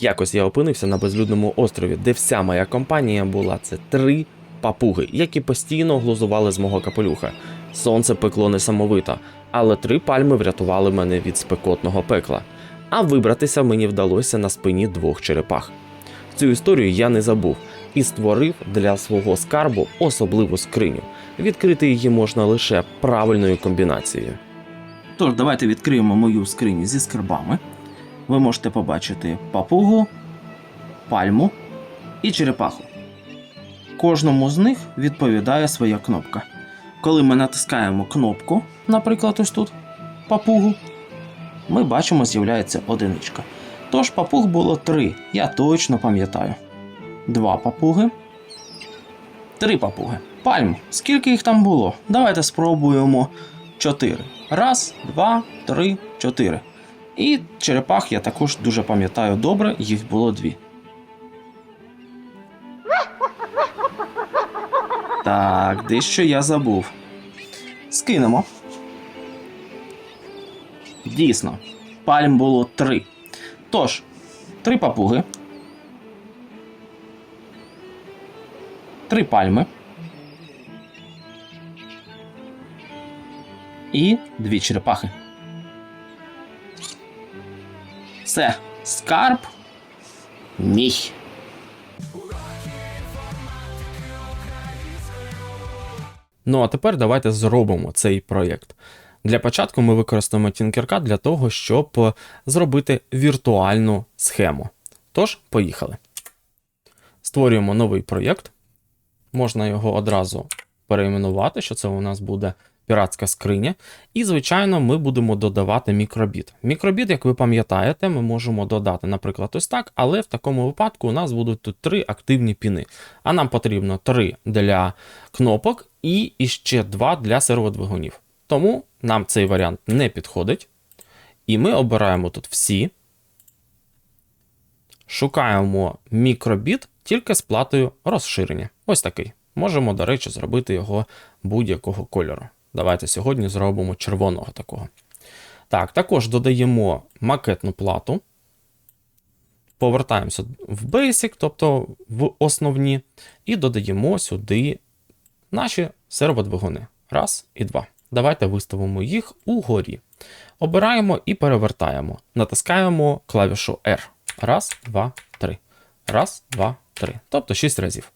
Якось я опинився на безлюдному острові, де вся моя компанія була це три папуги, які постійно глузували з мого капелюха. Сонце пекло несамовито, але три пальми врятували мене від спекотного пекла. А вибратися мені вдалося на спині двох черепах. Цю історію я не забув і створив для свого скарбу особливу скриню. Відкрити її можна лише правильною комбінацією. Тож, давайте відкриємо мою скриню зі скарбами. Ви можете побачити папугу, пальму і черепаху. Кожному з них відповідає своя кнопка. Коли ми натискаємо кнопку, наприклад, ось тут папугу, ми бачимо, з'являється одиничка. Тож папуг було три, я точно пам'ятаю. Два папуги. Три папуги. Пальм. Скільки їх там було? Давайте спробуємо чотири. Раз, два, три, чотири. І черепах я також дуже пам'ятаю добре, їх було дві. Так, дещо я забув. Скинемо. Дійсно, пальм було три. Тож, три папуги. Три пальми. І дві черепахи. Все, скарб. Мій. Ну а тепер давайте зробимо цей проєкт. Для початку ми використаємо Tinkercad для того, щоб зробити віртуальну схему. Тож, поїхали. Створюємо новий проєкт. Можна його одразу перейменувати, що це у нас буде піратська скриня. І, звичайно, ми будемо додавати мікробіт. Мікробіт, як ви пам'ятаєте, ми можемо додати, наприклад, ось так, але в такому випадку у нас будуть тут три активні піни. А нам потрібно три для кнопок і іще два для серводвигунів. Тому нам цей варіант не підходить. І ми обираємо тут всі. Шукаємо мікробіт тільки з платою розширення. Ось такий. Можемо, до речі, зробити його будь-якого кольору. Давайте сьогодні зробимо червоного такого. Так, також додаємо макетну плату. Повертаємося в Basic, тобто в основні, і додаємо сюди наші серводвигуни. Раз і два. Давайте виставимо їх угорі. Обираємо і перевертаємо. Натискаємо клавішу R. Раз, два, три. Раз, два, три. Тобто 6 разів.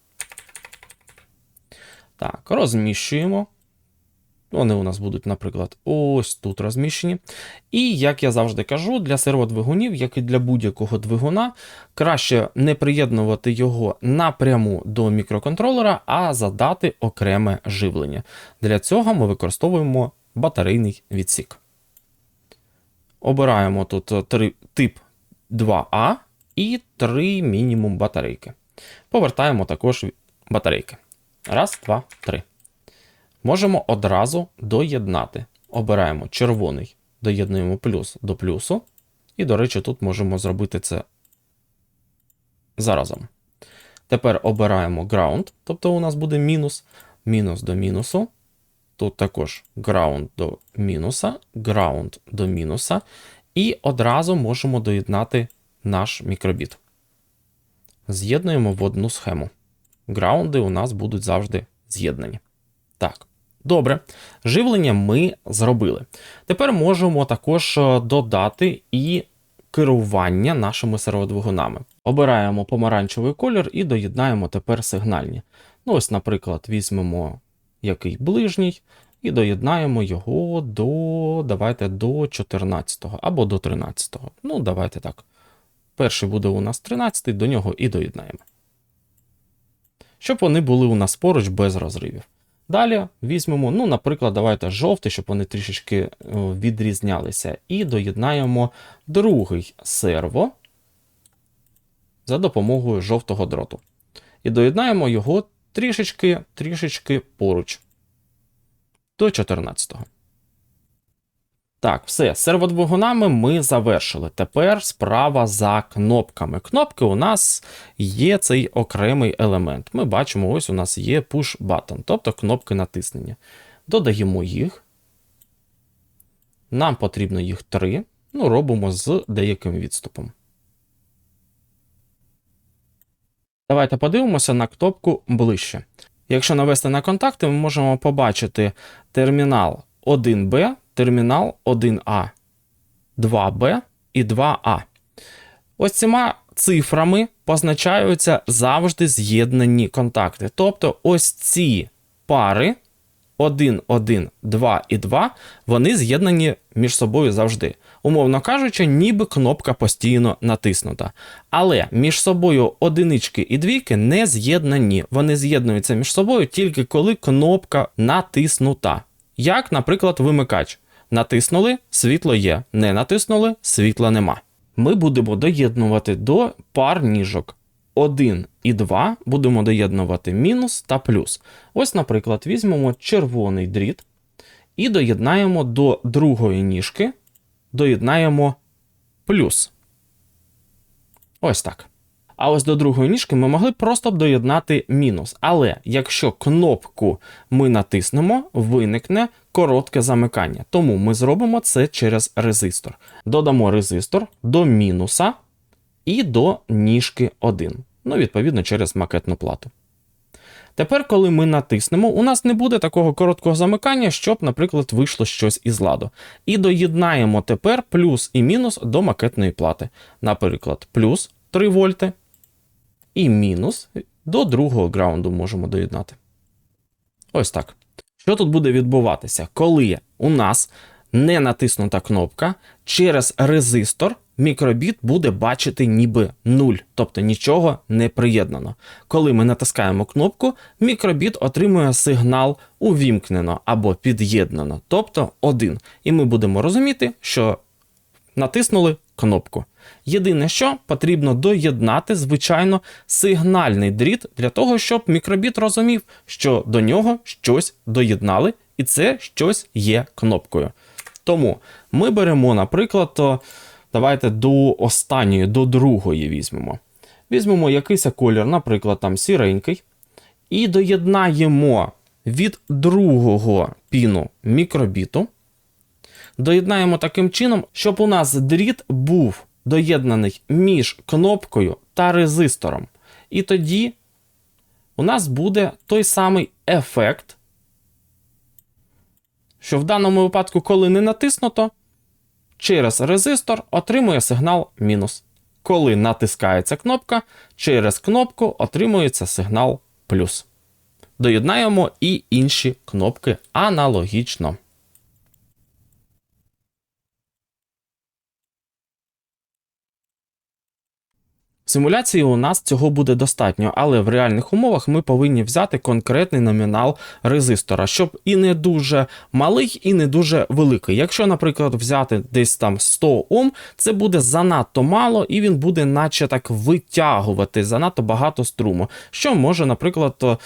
Так, розміщуємо. Вони у нас будуть, наприклад, ось тут розміщені. І, як я завжди кажу, для серводвигунів, як і для будь-якого двигуна, краще не приєднувати його напряму до мікроконтролера, а задати окреме живлення. Для цього ми використовуємо батарейний відсік. Обираємо тут е, три, тип 2А і 3 мінімум батарейки. Повертаємо також батарейки. Раз, два, три. Можемо одразу доєднати. Обираємо червоний, доєднуємо плюс до плюсу. І, до речі, тут можемо зробити це заразом. Тепер обираємо ground, тобто у нас буде мінус, мінус до мінусу. Тут також ground до мінуса, ground до мінуса. І одразу можемо доєднати наш мікробіт. З'єднуємо в одну схему. Граунди у нас будуть завжди з'єднані. Так, добре. Живлення ми зробили. Тепер можемо також е, додати і керування нашими серводвигунами. Обираємо помаранчевий колір і доєднаємо тепер сигнальні. Ну, ось, наприклад, візьмемо який ближній і доєднаємо його до, давайте, до 14 або до 13. Ну, давайте так. Перший буде у нас 13, до нього і доєднаємо. Щоб вони були у нас поруч без розривів. Далі візьмемо, ну, наприклад, давайте жовтий, щоб вони трішечки е, відрізнялися, і доєднаємо другий серво за допомогою жовтого дроту. І доєднаємо його трішечки, трішечки поруч до 14-го. Так, все, з серводвигунами ми завершили. Тепер справа за кнопками. Кнопки у нас є цей окремий елемент. Ми бачимо, ось у нас є push button, тобто кнопки натиснення. Додаємо їх. Нам потрібно їх три. Ну, робимо з деяким відступом. Давайте подивимося на кнопку ближче. Якщо навести на контакти, ми можемо побачити термінал 1Б, термінал 1А, 2Б і 2А. Ось цими цифрами позначаються завжди з'єднані контакти. Тобто ось ці пари 1, 1, 2 і 2, вони з'єднані між собою завжди. Умовно кажучи, ніби кнопка постійно натиснута. Але між собою одинички і двійки не з'єднані. Вони з'єднуються між собою тільки коли кнопка натиснута. Як, наприклад, вимикач. Натиснули, світло є. Не натиснули, світла нема. Ми будемо доєднувати до пар ніжок 1 і 2 будемо доєднувати мінус та плюс. Ось, наприклад, візьмемо червоний дріт і доєднаємо до другої ніжки, доєднаємо плюс. Ось так. А ось до другої ніжки ми могли просто б доєднати мінус. Але якщо кнопку ми натиснемо, виникне коротке замикання. Тому ми зробимо це через резистор. Додамо резистор до мінуса і до ніжки 1. Ну, відповідно, через макетну плату. Тепер, коли ми натиснемо, у нас не буде такого короткого замикання, щоб, наприклад, вийшло щось із ладу. І доєднаємо тепер плюс і мінус до макетної плати. Наприклад, плюс 3 вольти і мінус до другого граунду можемо доєднати. Ось так. Що тут буде відбуватися? Коли у нас не натиснута кнопка, через резистор мікробіт буде бачити ніби 0, тобто нічого не приєднано. Коли ми натискаємо кнопку, мікробіт отримує сигнал увімкнено або під'єднано, тобто 1. І ми будемо розуміти, що натиснули кнопку. Єдине, що потрібно доєднати, звичайно, сигнальний дріт для того, щоб мікробіт розумів, що до нього щось доєднали, і це щось є кнопкою. Тому ми беремо, наприклад, то давайте до останньої, до другої візьмемо. Візьмемо якийсь колір, наприклад, там сіренький, і доєднаємо від другого піну мікробіту. Доєднаємо таким чином, щоб у нас дріт був доєднаний між кнопкою та резистором. І тоді у нас буде той самий ефект, що в даному випадку, коли не натиснуто, через резистор отримує сигнал мінус. Коли натискається кнопка, через кнопку отримується сигнал плюс. Доєднаємо і інші кнопки аналогічно. Симуляції у нас цього буде достатньо, але в реальних умовах ми повинні взяти конкретний номінал резистора, щоб і не дуже малий, і не дуже великий. Якщо, наприклад, взяти десь там 100 Ом, це буде занадто мало, і він буде, наче так, витягувати занадто багато струму, що може, наприклад,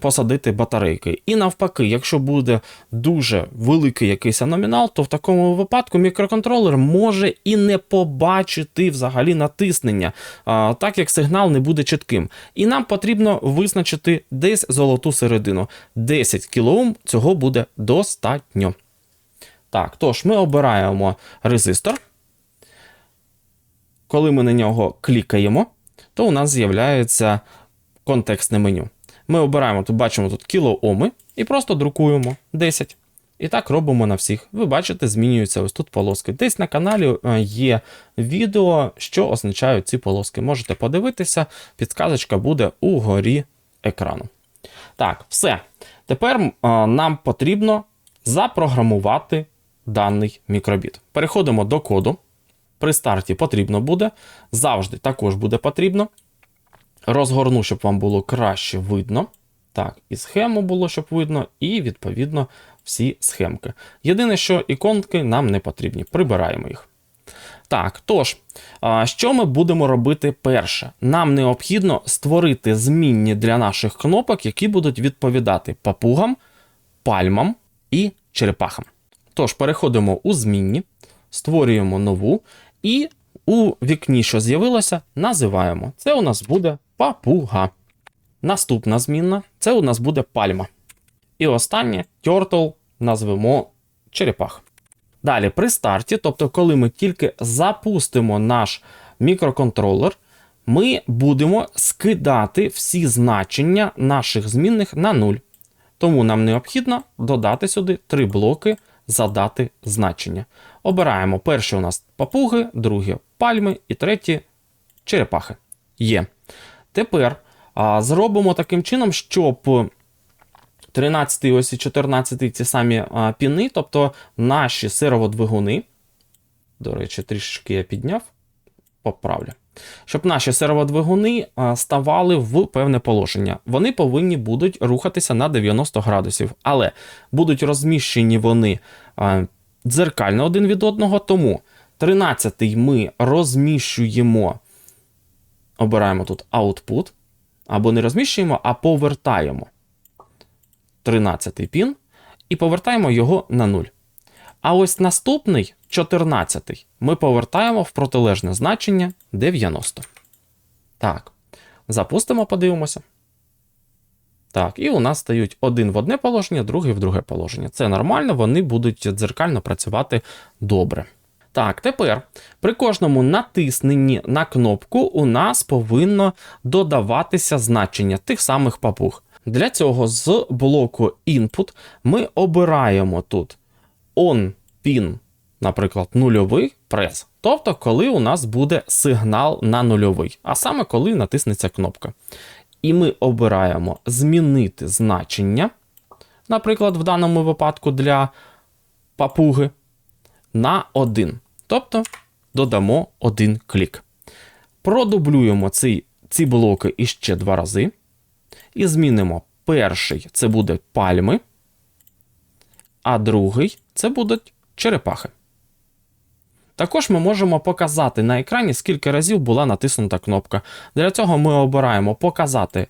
посадити батарейки. І навпаки, якщо буде дуже великий якийсь номінал, то в такому випадку мікроконтролер може і не побачити взагалі натиснення. Так як сигнал не буде чітким. І нам потрібно визначити десь золоту середину. 10 кОм цього буде достатньо. Так, тож ми обираємо резистор. Коли ми на нього клікаємо, то у нас з'являється контекстне меню. Ми обираємо, тут бачимо тут кілооми і просто друкуємо 10. І так робимо на всіх. Ви бачите, змінюються ось тут полоски. Десь на каналі е, є відео, що означають ці полоски. Можете подивитися, підсказочка буде угорі екрану. Так, все. Тепер е, нам потрібно запрограмувати даний мікробіт. Переходимо до коду. При старті потрібно буде, завжди також буде потрібно. Розгорну, щоб вам було краще видно. Так, і схему було, щоб видно, і відповідно всі схемки. Єдине, що іконки нам не потрібні, прибираємо їх. Так, тож, що ми будемо робити перше? Нам необхідно створити змінні для наших кнопок, які будуть відповідати папугам, пальмам і черепахам. Тож, переходимо у змінні, створюємо нову і у вікні, що з'явилося, називаємо. Це у нас буде папуга. Наступна змінна це у нас буде пальма. І останнє turtle назвемо черепах. Далі, при старті, тобто, коли ми тільки запустимо наш мікроконтролер, ми будемо скидати всі значення наших змінних на 0. Тому нам необхідно додати сюди три блоки задати значення. Обираємо перші у нас папуги, другі пальми і треті черепахи. Є. Тепер зробимо таким чином, щоб 13 ось і 14 ці самі піни, тобто наші серводвигуни, до речі, трішечки я підняв, поправлю. Щоб наші серводвигуни ставали в певне положення. Вони повинні будуть рухатися на 90 градусів, але будуть розміщені вони дзеркально один від одного. Тому 13 ми розміщуємо, обираємо тут output, або не розміщуємо, а повертаємо 13-й пін і повертаємо його на 0. А ось наступний 14-й ми повертаємо в протилежне значення 90. Так. Запустимо, подивимося. Так, і у нас стають один в одне положення, другий в друге положення. Це нормально, вони будуть дзеркально працювати добре. Так, тепер при кожному натисненні на кнопку у нас повинно додаватися значення тих самих папуг. Для цього з блоку Input ми обираємо тут on pin, наприклад, нульовий прес. Тобто, коли у нас буде сигнал на нульовий, а саме коли натиснеться кнопка. І ми обираємо змінити значення, наприклад, в даному випадку для папуги, на 1. Тобто додамо один клік. Продублюємо ці, ці блоки іще два рази. І змінимо перший це буде пальми, а другий це будуть черепахи. Також ми можемо показати на екрані, скільки разів була натиснута кнопка. Для цього ми обираємо показати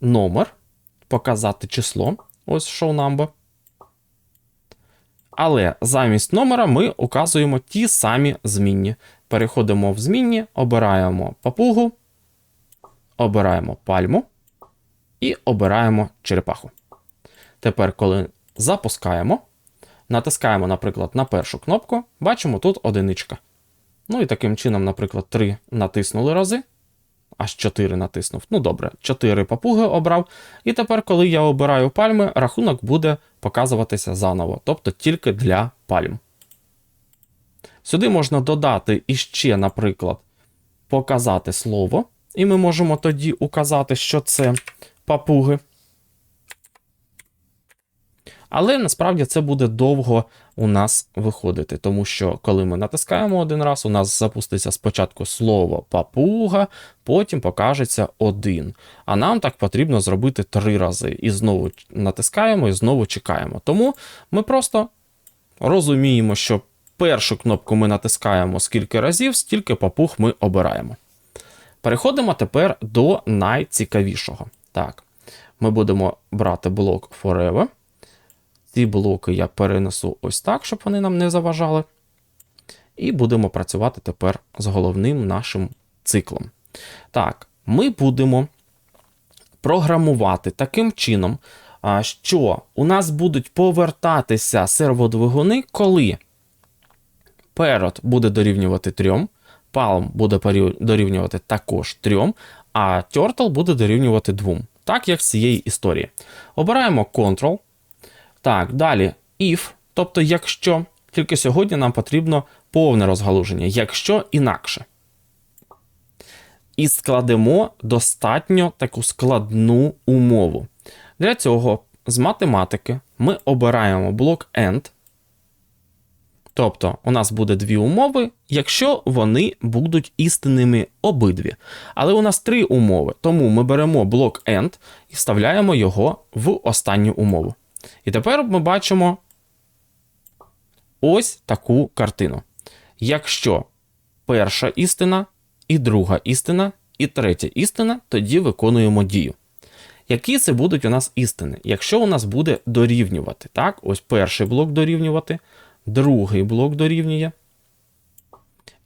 номер, показати число, ось show number. Але замість номера ми указуємо ті самі змінні. Переходимо в змінні, обираємо папугу, обираємо пальму і обираємо черепаху. Тепер, коли запускаємо, натискаємо, наприклад, на першу кнопку, бачимо тут одиничка. Ну і таким чином, наприклад, 3 натиснули рази, аж 4 натиснув. Ну добре, 4 папуги обрав. І тепер, коли я обираю пальми, рахунок буде показуватися заново, тобто тільки для пальм. Сюди можна додати іще, наприклад, показати слово, і ми можемо тоді указати, що це папуги. Але насправді це буде довго у нас виходити, тому що коли ми натискаємо один раз, у нас запуститься спочатку слово папуга, потім покажеться один. А нам так потрібно зробити три рази. І знову натискаємо і знову чекаємо. Тому ми просто розуміємо, що першу кнопку ми натискаємо скільки разів, стільки папуг ми обираємо. Переходимо тепер до найцікавішого. Так, ми будемо брати блок Forever. Ці блоки я перенесу ось так, щоб вони нам не заважали. І будемо працювати тепер з головним нашим циклом. Так, ми будемо програмувати таким чином, що у нас будуть повертатися серводвигуни, коли Parrot буде дорівнювати 3, Palm буде дорівнювати також 3, а Turtle буде дорівнювати 2. Так, як з цієї історії. Обираємо Ctrl. Так, далі if, тобто якщо, тільки сьогодні нам потрібно повне розгалуження, якщо інакше. І складемо достатньо таку складну умову. Для цього з математики ми обираємо блок AND. Тобто, у нас буде дві умови, якщо вони будуть істинними обидві. Але у нас три умови, тому ми беремо блок AND і вставляємо його в останню умову. І тепер ми бачимо ось таку картину. Якщо перша істина, і друга істина, і третя істина, тоді виконуємо дію. Які це будуть у нас істини? Якщо у нас буде дорівнювати, так, ось перший блок дорівнювати, другий блок дорівнює,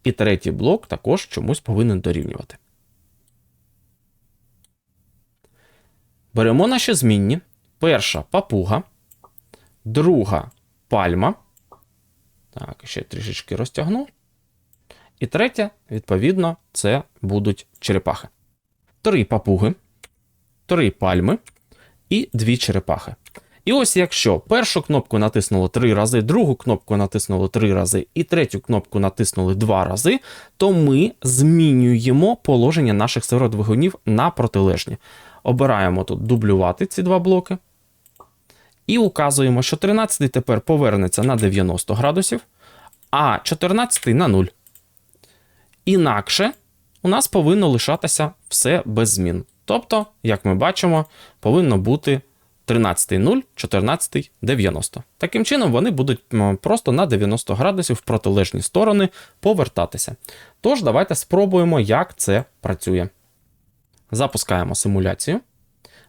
і третій блок також чомусь повинен дорівнювати. Беремо наші змінні. Перша папуга, друга пальма. Так, ще трішечки розтягну. І третє, відповідно, це будуть черепахи. Три папуги, три пальми і дві черепахи. І ось якщо першу кнопку натиснули три рази, другу кнопку натиснули три рази і третю кнопку натиснули два рази, то ми змінюємо положення наших серводвигунів на протилежні. Обираємо тут дублювати ці два блоки. І указуємо, що 13 тепер повернеться на 90 градусів, а 14 на 0. Інакше у нас повинно лишатися все без змін. Тобто, як ми бачимо, повинно бути 13 0, 14 90. Таким чином, вони будуть просто на 90 градусів в протилежні сторони повертатися. Тож, давайте спробуємо, як це працює. Запускаємо симуляцію.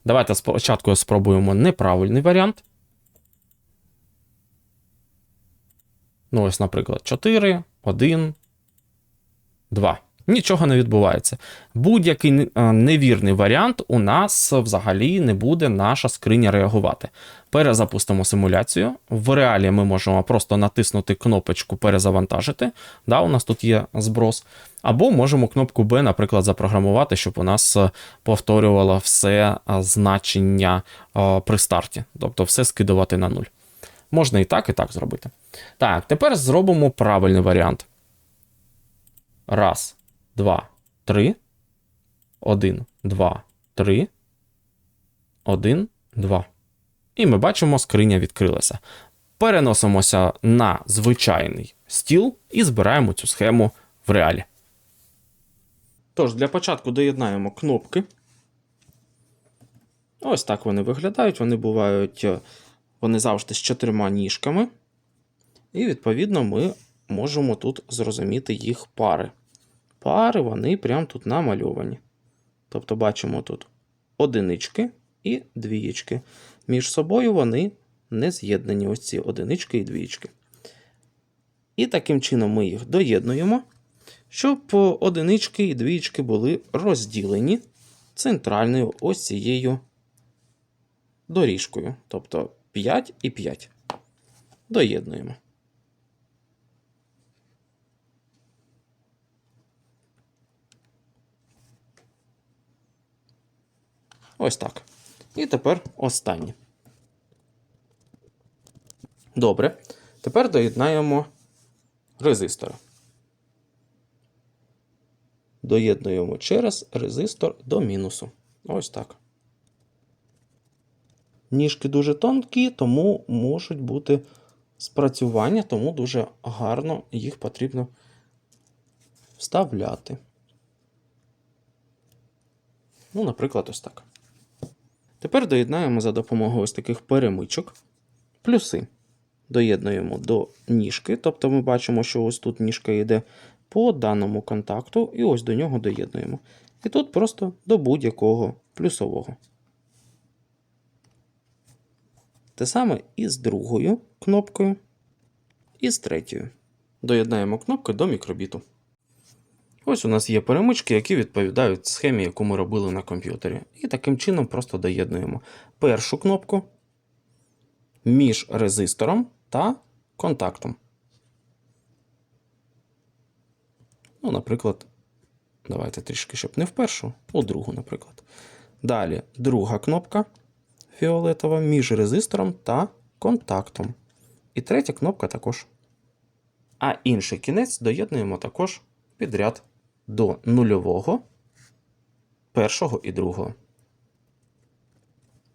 Давайте спочатку спробуємо неправильний варіант. Ну, ось, наприклад, 4, 1, 2. Нічого не відбувається. Будь-який е, невірний варіант у нас взагалі не буде наша скриня реагувати. Перезапустимо симуляцію. В реалі ми можемо просто натиснути кнопочку перезавантажити. Да, у нас тут є зброс. Або можемо кнопку B, наприклад, запрограмувати, щоб у нас е, повторювало все е, значення при старті, тобто все скидувати на нуль. Можна і так, і так зробити. Так, тепер зробимо правильний варіант. Раз, два, три. Один, два, три. Один, два. І ми бачимо, скриня відкрилася. Переносимося на звичайний стіл і збираємо цю схему в реалі. Тож, для початку доєднаємо кнопки. Ось так вони виглядають. Вони бувають, е, вони завжди з чотирма ніжками. І, відповідно, ми можемо тут зрозуміти їх пари. Пари вони прямо тут намальовані. Тобто бачимо тут одинички і двієчки. Між собою вони не з'єднані, ось ці одинички і двієчки. І таким чином ми їх доєднуємо, щоб одинички і двієчки були розділені центральною ось цією доріжкою. Тобто 5 і 5. Доєднуємо. Ось так. І тепер останнє. Добре. Тепер доєднаємо резистори. Доєднуємо через резистор до мінусу. Ось так. Ніжки дуже тонкі, тому можуть бути спрацювання, тому дуже гарно їх потрібно вставляти. Ну, наприклад, ось так. Тепер доєднаємо за допомогою ось таких перемичок плюси. Доєднуємо до ніжки, тобто ми бачимо, що ось тут ніжка йде по даному контакту, і ось до нього доєднуємо. І тут просто до будь-якого плюсового. Те саме і з другою кнопкою, і з третьою. Доєднаємо кнопки до мікробіту. Ось у нас є перемички, які відповідають схемі, яку ми робили на комп'ютері. І таким чином просто доєднуємо першу кнопку між резистором та контактом. Ну, наприклад, давайте трішки, щоб не в першу, у другу, наприклад. Далі друга кнопка фіолетова між резистором та контактом. І третя кнопка також. А інший кінець доєднуємо також підряд до нульового, першого і другого.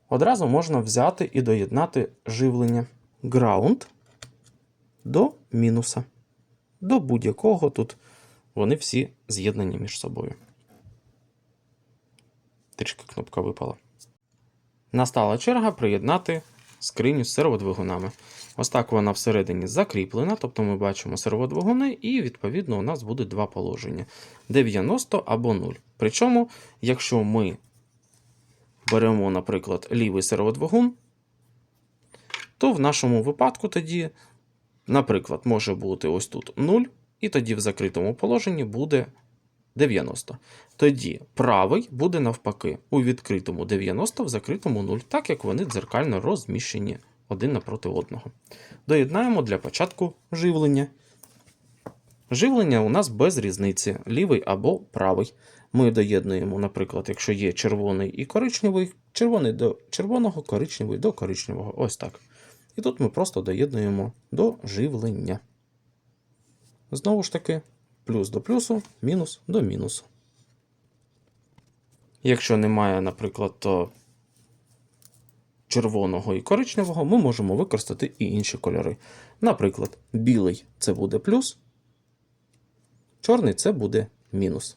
Одразу можна взяти і доєднати живлення ground до мінуса. До будь-якого тут вони всі з'єднані між собою. Трішки кнопка випала. Настала черга приєднати скриню з серводвигунами. Ось так вона всередині закріплена, тобто ми бачимо серводвигуни, і відповідно у нас буде два положення: 90 або 0. Причому, якщо ми беремо, наприклад, лівий серводвигун, то в нашому випадку тоді, наприклад, може бути ось тут 0, і тоді в закритому положенні буде 90. Тоді правий буде навпаки у відкритому 90, в закритому 0, так як вони дзеркально розміщені один напроти одного. Доєднаємо для початку живлення. Живлення у нас без різниці, лівий або правий. Ми доєднуємо, наприклад, якщо є червоний і коричневий, червоний до червоного, коричневий до коричневого. Ось так. І тут ми просто доєднуємо до живлення. Знову ж таки, плюс до плюсу, мінус до мінусу. Якщо немає, наприклад, червоного і коричневого, ми можемо використати і інші кольори. Наприклад, білий це буде плюс, чорний це буде мінус.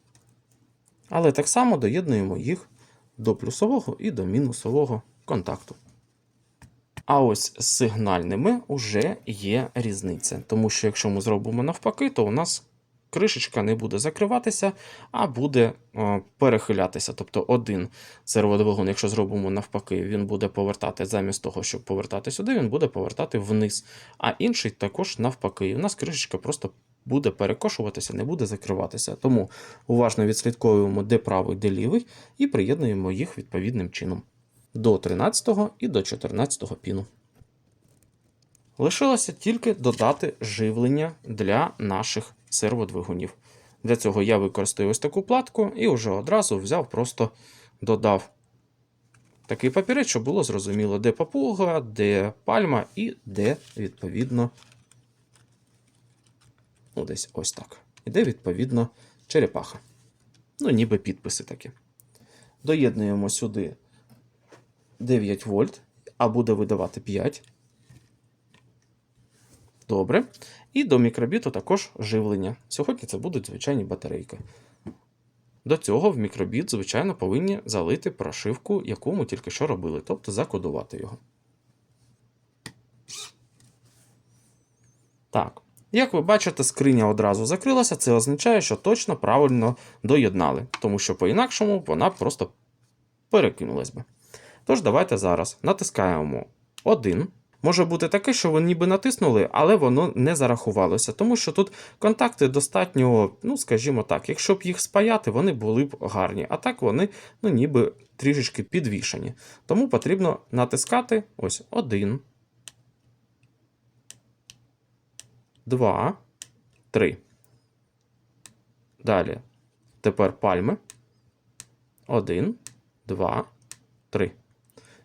Але так само доєднуємо їх до плюсового і до мінусового контакту. А ось з сигнальними вже є різниця. Тому що якщо ми зробимо навпаки, то у нас кришечка не буде закриватися, а буде е, перехилятися. Тобто один серводвигун, якщо зробимо навпаки, він буде повертати замість того, щоб повертати сюди, він буде повертати вниз. А інший також навпаки. І у нас кришечка просто буде перекошуватися, не буде закриватися. Тому уважно відслідковуємо, де правий, де лівий, і приєднуємо їх відповідним чином до 13 і до 14 піну. Лишилося тільки додати живлення для наших серводвигунів. Для цього я використаю ось таку платку і вже одразу взяв, просто додав такий папірець, щоб було зрозуміло, де папуга, де пальма і де, відповідно, ну, десь ось так. І де, відповідно, черепаха. Ну, ніби підписи такі. Доєднуємо сюди 9 вольт, а буде видавати 5. Добре. І до мікробіту також живлення. Сьогодні це будуть звичайні батарейки. До цього в мікробіт, звичайно, повинні залити прошивку, яку ми тільки що робили, тобто закодувати його. Так. Як ви бачите, скриня одразу закрилася, це означає, що точно правильно доєднали, тому що по-інакшому вона просто перекинулась би. Тож, давайте зараз натискаємо 1. Може бути таке, що ви ніби натиснули, але воно не зарахувалося, тому що тут контакти достатньо, ну скажімо так, якщо б їх спаяти, вони були б гарні, а так вони ну, ніби трішечки підвішені. Тому потрібно натискати ось 1, 2, 3. Далі. Тепер пальми. 1, 2, 3.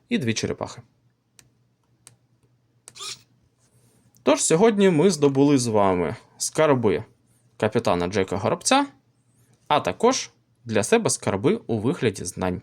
І дві черепахи. Тож сьогодні ми здобули з вами скарби капітана Джека Горобця, а також для себе скарби у вигляді знань.